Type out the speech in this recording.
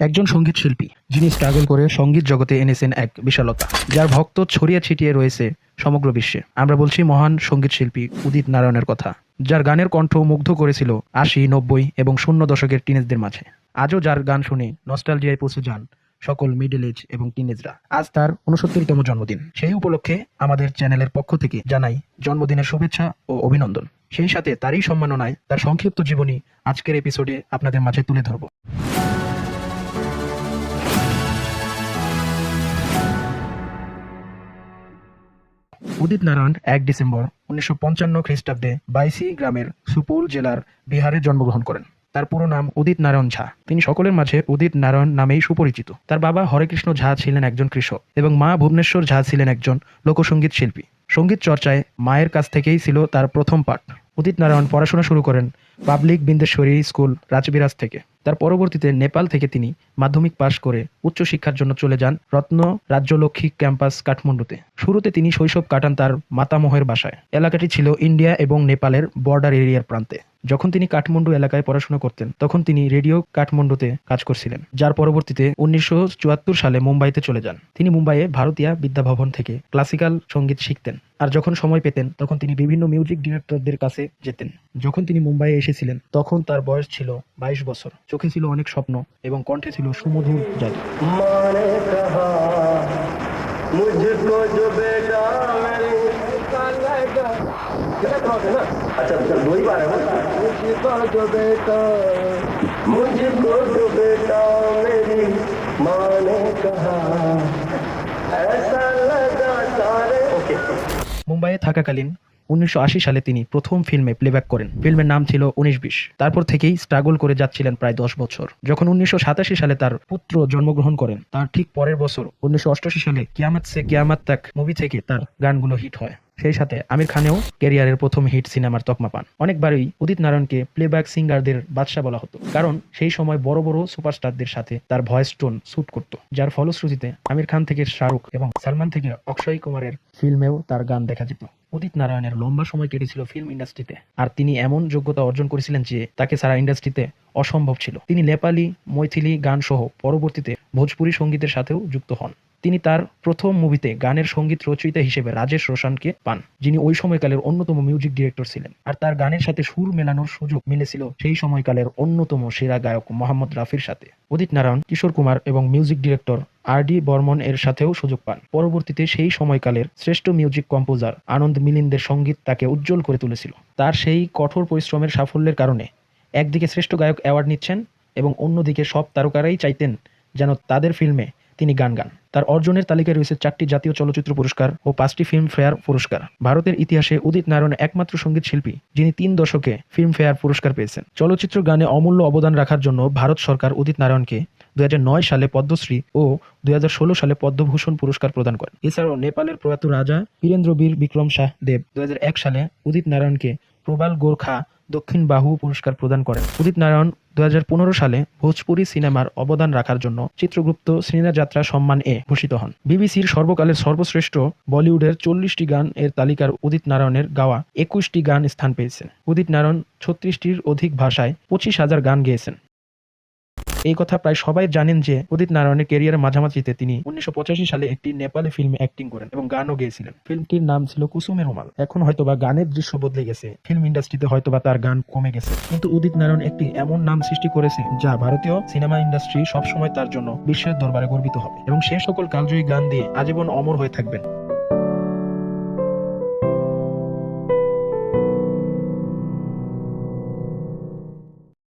একজন সংগীত শিল্পী, যিনি স্ট্রাগল করে সংগীত জগতে এনেছেন এক বিশালতা, যার ভক্ত ছড়িয়ে ছিটিয়ে রয়েছে সমগ্র বিশ্বে। আমরা বলছি মহান সংগীত শিল্পী উদিত নারায়ণের কথা, যার গানের কণ্ঠ মুগ্ধ করেছিল আশি, নব্বই এবং শূন্য দশকের টিনেজদের মাঝে। আজও যার গান শুনে নস্টালজিয়ায় পৌঁছে যান সকল মিডল এজ এবং টিনেজরা আজ তার উনসত্তরতম জন্মদিন। সেই উপলক্ষে আমাদের চ্যানেলের পক্ষ থেকে জানাই জন্মদিনের শুভেচ্ছা ও অভিনন্দন। সেই সাথে তারই সম্মাননায় তার সংক্ষিপ্ত জীবনী আজকের এপিসোডে আপনাদের মাঝে তুলে ধরব। উদিত নারায়ণ, এক ডিসেম্বর উনিশশো পঞ্চান্ন খ্রিস্টাব্দে বাইসি গ্রামের সুপুর জেলার বিহারে জন্মগ্রহণ করেন। তার পুরো নাম উদিত নারায়ণ ঝা। তিনি সকলের মাঝে উদিত নারায়ণ নামেই সুপরিচিত। তার বাবা হরেকৃষ্ণ ঝা ছিলেন একজন কৃষক এবং মা ভুবনেশ্বর ঝা ছিলেন একজন লোকসঙ্গীত শিল্পী। সংগীত চর্চায় মায়ের কাছ থেকেই ছিল তার প্রথম পাঠ। উদিত নারায়ণ পড়াশোনা শুরু করেন পাবলিক বিন্দেশ্বরী স্কুল রাজবিরাজ থেকে। তার পরবর্তীতে নেপাল থেকে তিনি মাধ্যমিক পাশ করে উচ্চশিক্ষার জন্য চলে যান রত্ন রাজ্যলক্ষ্মী ক্যাম্পাস কাঠমান্ডুতে। শুরুতে তিনি শৈশব কাটান তার মাতামহের বাসায়। এলাকাটি ছিল ইন্ডিয়া এবং নেপালের বর্ডার এরিয়ার প্রান্তে। যখন তিনি কাঠমান্ডু এলাকায় পড়াশোনা করতেন তখন তিনি রেডিও কাঠমান্ডুতে কাজ করছিলেন যার পরবর্তীতে উনিশশো চুয়াত্তর সালে মুম্বাইতে চলে যান তিনি মুম্বাইয়ে ভারতীয় বিদ্যাভবন থেকে ক্লাসিক্যাল সঙ্গীত শিখতেন আর যখন সময় পেতেন তখন তিনি বিভিন্ন মিউজিক ডিরেক্টরদের কাছে যেতেন যখন তিনি মুম্বাইয়ে এসেছিলেন তখন তার বয়স ছিল বাইশ বছর চোখে ছিল অনেক স্বপ্ন এবং কণ্ঠে ছিল সুমধুর জাদু माँ ने कहा मुझको जो बेटा मेरी अच्छा अच्छा दो ही बार है ना मुझको जो बेटा मुझको जो बेटा मेरी माँ ने कहा ऐसा लगा सारे ओके মুম্বাইয়ে থাকাকালীন উনিশশো আশি সালে তিনি প্রথম ফিল্মে প্লেব্যাক করেন ফিল্মের নাম ছিল উনিশ বিশ তারপর থেকেই স্ট্রাগল করে যাচ্ছিলেন প্রায় দশ বছর যখন উনিশশো সাতাশি সালে তার পুত্র জন্মগ্রহণ করেন তার ঠিক পরের বছর উনিশশো অষ্টাশি সালে কিয়ামত সে কিয়ামত তাক মুভি থেকে তার গানগুলো হিট হয় সেই সাথে আমির খানেও ক্যারিয়ারের প্রথম হিট সিনেমার তকমা পান। অনেকবারই উদিত নারায়ণকে প্লেব্যাক সিঙ্গারদের বাদশা বলা হতো। কারণ সেই সময় বড় বড় সুপারস্টারদের সাথে তার ভয়েস টোন স্যুট করত। যার ফলশ্রুতিতে আমির খান থেকে শাহরুখ এবং সালমান থেকে অক্ষয় কুমারের ফিল্মেও তার গান দেখা যেত। উদিত নারায়ণের লম্বা সময় কেটেছিল ফিল্ম ইন্ডাস্ট্রিতে আর তিনি এমন যোগ্যতা অর্জন করেছিলেন যে তাকে সারা ইন্ডাস্ট্রিতে অসম্ভব ছিল। তিনি নেপালি মৈথিলি গান সহ পরবর্তীতে ভোজপুরি সঙ্গীতের সাথেও যুক্ত হন। তিনি তার প্রথম মুভিতে গানের সংগীত রচয়িতা হিসেবে রাজেশ রোশনকে পান, যিনি ওই সময়কালের অন্যতম মিউজিক ডিরেক্টর ছিলেন। আর তার গানের সাথে সুর মেলানোর সুযোগ মিলেছিল সেই সময়কালের অন্যতম সেরা গায়ক মোহাম্মদ রাফির সাথে। উদিত নারায়ণ, কিশোর কুমার এবং music director R D Burman এর সাথেও সুযোগ পান। পরবর্তীতে সেই সময়কালের শ্রেষ্ঠ মিউজিক কম্পোজার আনন্দ মিলিন্দের সংগীত তাকে উজ্জ্বল করে তুলেছিল। তার সেই কঠোর পরিশ্রমের সাফল্যের কারণে একদিকে শ্রেষ্ঠ গায়ক অ্যাওয়ার্ড নিচ্ছেন এবং অন্যদিকে সব তারকারাই চাইতেন যেন তাদের ফিল্মে তিনি গান গান। তার অর্জনের তালিকায় রয়েছে চারটি জাতীয় চলচ্চিত্র পুরস্কার ও পাঁচটি ফিল্ম ফেয়ার পুরস্কার। ভারতের ইতিহাসে উদিত নারায়ণ একমাত্র সংগীত শিল্পী, যিনি তিন দশকে ফিল্ম ফেয়ার পুরস্কার পেয়েছেন। চলচ্চিত্র গানে অমূল্য অবদান রাখার জন্য ভারত সরকার উদিত নারায়ণকে দুই হাজার নয় সালে পদ্মশ্রী ও দুই হাজার ষোলো সালে পদ্মভূষণ পুরস্কার প্রদান করেন। এছাড়াও নেপালের প্রয়াত রাজা বীরেন্দ্র বীর বিক্রম শাহ দেব দুই হাজার এক সালে উদিত নারায়ণকে প্রবাল গোর্খা দক্ষিণ বাহু পুরস্কার প্রদান করেন। উদিত নারায়ণ দু হাজার পনেরো সালে ভোজপুরি সিনেমার অবদান রাখার জন্য চিত্রগুপ্ত যাত্রা সম্মান এ ভূষিত হন। বিবিসির সর্বকালের সর্বশ্রেষ্ঠ বলিউডের চল্লিশটি গান এর তালিকার উদিত নারায়ণের গাওয়া একুশটি গান স্থান পেয়েছে উদিত নারায়ণ ছত্রিশটির অধিক ভাষায় পঁচিশ হাজার গান গেয়েছেন। এই কথা প্রায় সবাই জানেন যে উদিত নারায়ণের ক্যারিয়ারের মাঝামাঝিতে তিনি উনিশশো পঁচাশি সালে একটি নেপালি ফিল্মে অ্যাক্টিং করেন এবং গানও গেয়েছিলেন। ফিল্মটির নাম ছিল কুসুমের রুমাল। এখন হয়তোবা গানের দৃশ্য বদলে গেছে। ফিল্ম ইন্ডাস্ট্রিতে হয়তোবা তার গান কমে গেছে। কিন্তু উদিত নারায়ণ একটি এমন নাম সৃষ্টি করেছে যা ভারতীয় সিনেমা ইন্ডাস্ট্রি সবসময় তার জন্য বিশ্বের দরবারে গর্বিত হবে। এবং সে সকল কালজয়ী গান দিয়ে আজীবন অমর হয়ে থাকবেন।